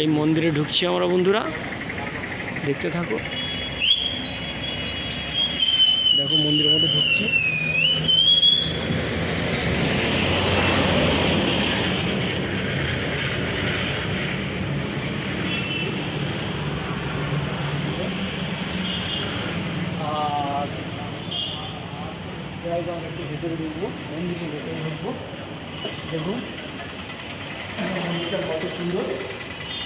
এই মন্দিরে ঢুকছি আমরা বন্ধুরা। দেখতে থাকো। দেখো মন্দিরের মধ্যে ঢুকছি। অনেকটা ভেতরে ঢুকবো মন্দিরের ভেতরে ঢুকবো দেখুন কত সুন্দর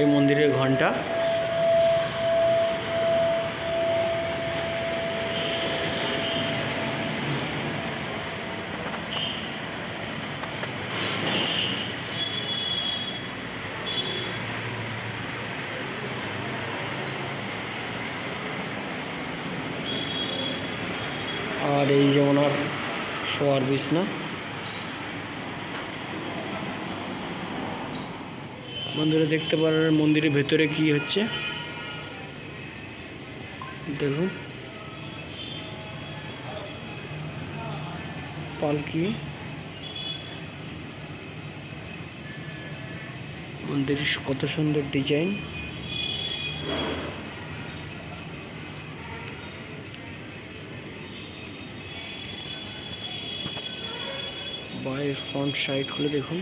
এই মন্দিরের ঘণ্টা। আর এই যেমন আর শোয়ার বিছনা। বন্ধুরা দেখতে পারেন মন্দিরের ভেতরে কি হচ্ছে। দেখুন। পালকি মন্দিরের কত সুন্দর ডিজাইন। বাইরের ফ্রন্ট সাইডগুলো দেখুন।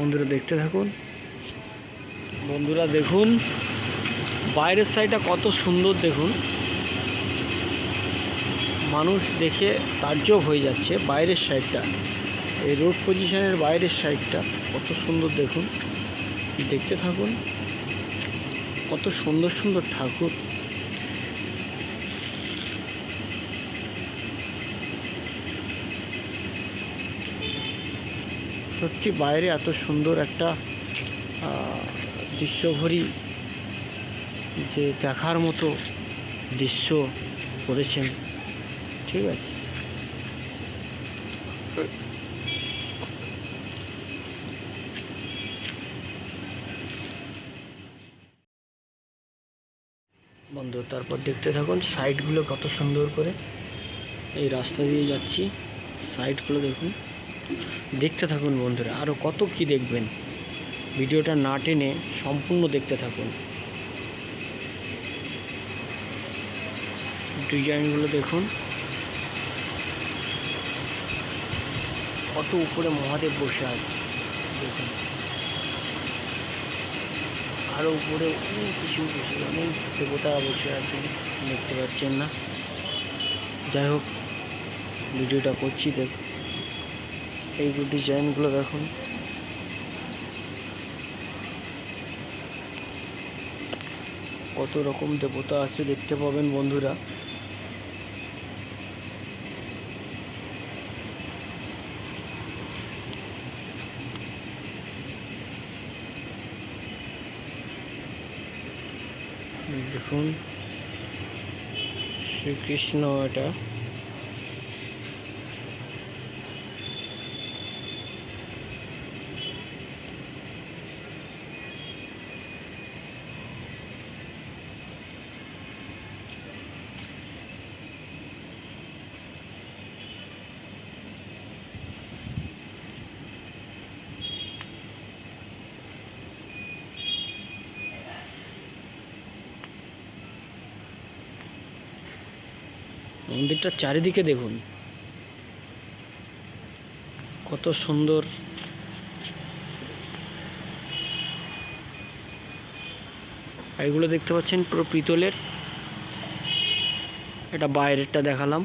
বন্ধুরা দেখতে থাকুন। বন্ধুরা দেখুন, বাইরের সাইডটা কত সুন্দর দেখুন। মানুষ দেখে তাজ্জব হয়ে যাচ্ছে বাইরের সাইডটা এই রোড পজিশনের বাইরের সাইডটা কত সুন্দর দেখুন। দেখতে থাকুন, কত সুন্দর সুন্দর ঠাকুর। সত্যি বাইরে এত সুন্দর একটা দৃশ্যভরি যে দেখার মতো দৃশ্য করেছেন। ঠিক আছে। বন্ধু, তারপর দেখতে থাকুন সাইডগুলো কত সুন্দর করে এই রাস্তা দিয়ে যাচ্ছি। সাইডগুলো দেখুন। দেখতে থাকুন বন্ধুরা আরও কত কি দেখবেন। ভিডিওটা না টেনে সম্পূর্ণ দেখতে থাকুন। ডিজাইনগুলো দেখুন। কত উপরে মহাদেব বসে আছে, দেখুন। আরও উপরে অনেক কিছু অনেক দেবতা বসে আছে, দেখতে পাচ্ছেন না। যাই হোক, ভিডিওটা করছি, দেখ এই ডিজাইনগুলো দেখুন। কত রকম দেবতা আছে দেখতে পাবেন বন্ধুরা। দেখুন শ্রীকৃষ্ণ এটা। মন্দিরটার চারিদিকে দেখুন। কত সুন্দর। এগুলো দেখতে পাচ্ছেন পুরো পিতলের। এটা বাইরেরটা দেখালাম।